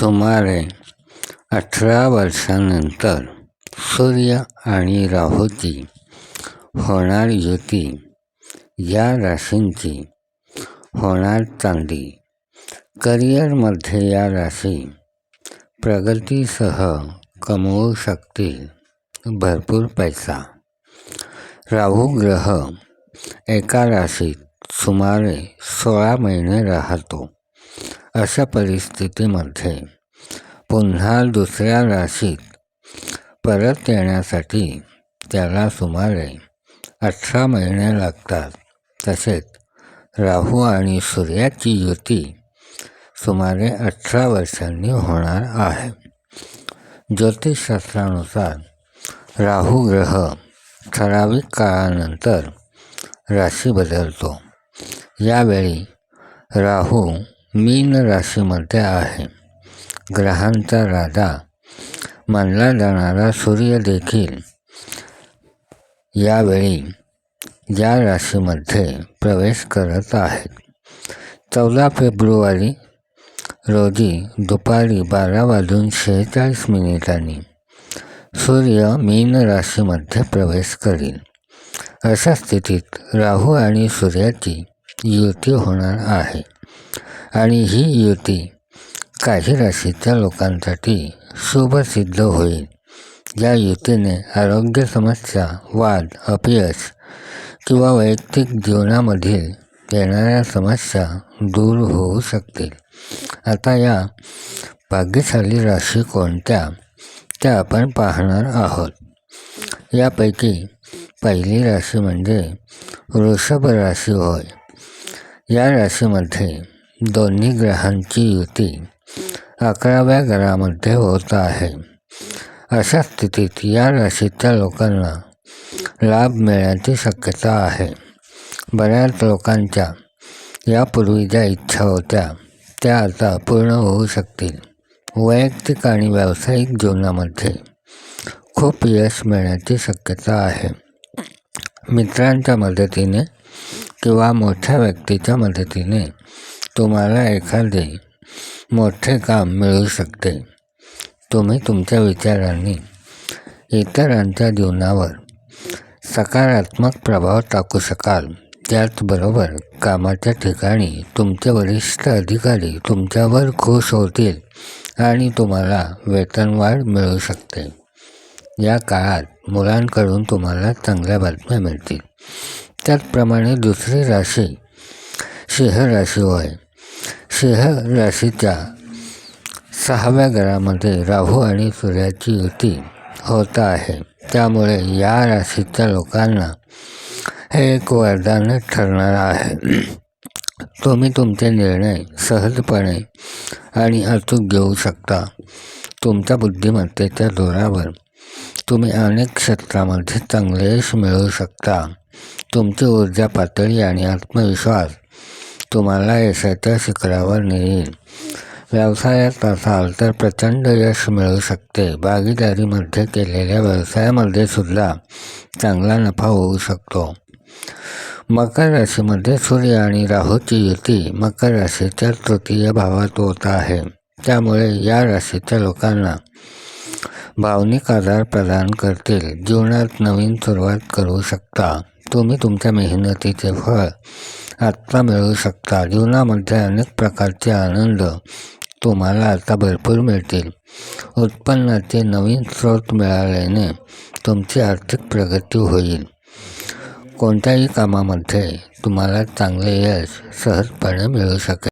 सुमारे अठरा वर्षानंतर सूर्य आणि राहूची होणार युती या राशींची होणार चांगली करिअरमध्ये या राशी प्रगतीसह कमवू शकतील भरपूर पैसा. राहू ग्रह एका राशीत सुमारे सोळा महिने राहतो. अशा परिस्थितीमध्ये पुन्हा दुसऱ्या राशीत परत येण्यासाठी त्याला सुमारे अठरा महिने लागतात. तसेच राहू आणि सूर्याची युती सुमारे अठरा वर्षांनी होणार आहे. ज्योतिषशास्त्रानुसार राहू ग्रह ठराविक काळानंतर राशी बदलतो. यावेळी राहू मीन राशीमध्ये आहे. ग्रहांचा राजा मानला जाणारा सूर्य देखील यावेळी या राशीमध्ये प्रवेश करत आहेत चौदा फेब्रुवारी रोजी दुपारी बारा वाजून शेहेचाळीस मिनिटांनी सूर्य मीन राशीमध्ये प्रवेश करील. अशा स्थितीत राहू आणि सूर्याची युती होणार आहे. आणि ही युती काही राशीच्या लोकांसाठी शुभसिद्ध होईल. या युतीने आरोग्य समस्या वाद अपयश किंवा वैयक्तिक जीवनामधील येणाऱ्या समस्या दूर होऊ शकतील. आता या भाग्यशाली राशी कोणत्या? त्या आपण पाहणार आहोत. यापैकी पहिली राशी म्हणजे वृषभ राशी होय. या राशीमध्ये दोन्ही ग्रहांची युती अकराव्या घरामध्ये होत आहे अशा स्थितीत या राशीच्या लोकांना लाभ मिळण्याची शक्यता आहे। बऱ्याच लोकांच्या यापूर्वी ज्या इच्छा होत्या, त्या आता पूर्ण होऊ शकतील। वैयक्तिक आणि व्यावसायिक जीवनामध्ये खूप यश मिळण्याची शक्यता आहे। मित्रांच्या मदतीने किंवा मोठ्या व्यक्तीच्या मदतीने तुम्हाला एखादे मोठे काम मिळू शकते. तुम्ही तुमच्या विचारांनी इतरांच्या जीवनावर सकारात्मक प्रभाव टाकू शकाल. त्याचबरोबर कामाच्या ठिकाणी तुमचे वरिष्ठ अधिकारी तुमच्यावर खुश होतील आणि तुम्हाला वेतनवाढ मिळू शकते. या काळात मुलांकडून तुम्हाला चांगल्या बातम्या मिळतील. त्याचप्रमाणे दुसरी राशी सिंह राशी होय सिंह राशीच्या सहाव्या घरामध्ये राहू आणि सूर्याची युती होत आहे। त्यामुळे या राशीच्या लोकांना हे एक वरदान ठरणार आहे। तुम्ही तुमचे निर्णय सहजपणे आणि अचूक घेऊ शकता। तुमच्या बुद्धिमत्तेच्या जोरावर तुम्ही अनेक क्षेत्रामध्ये चांगले यश मिळवू शकता। तुमची ऊर्जा पातळी आणि आत्मविश्वास तुम्हाला यशाच्या शिखरावर नेईल व्यवसायात असाल तर प्रचंड यश मिळू शकते. भागीदारीमध्ये केलेल्या व्यवसायामध्ये सुद्धा चांगला नफा होऊ शकतो. मकर राशीमध्ये सूर्य आणि राहूची युती मकर राशीच्या तृतीय भावात होत आहे. त्यामुळे या राशीच्या लोकांना भावनिक आधार प्रदान करतील. जीवनात नवीन सुरुवात करू शकता. तुम्ही तुमच्या मेहनतीचे फळ आत्ता मिळवू शकता जीवनामध्ये अनेक प्रकारचे आनंद तुम्हाला आता भरपूर मिळतील. उत्पन्नाचे नवीन स्रोत मिळाल्याने तुमची आर्थिक प्रगती होईल. कोणत्याही कामामध्ये तुम्हाला चांगले यश सहजपणे मिळू शकेल.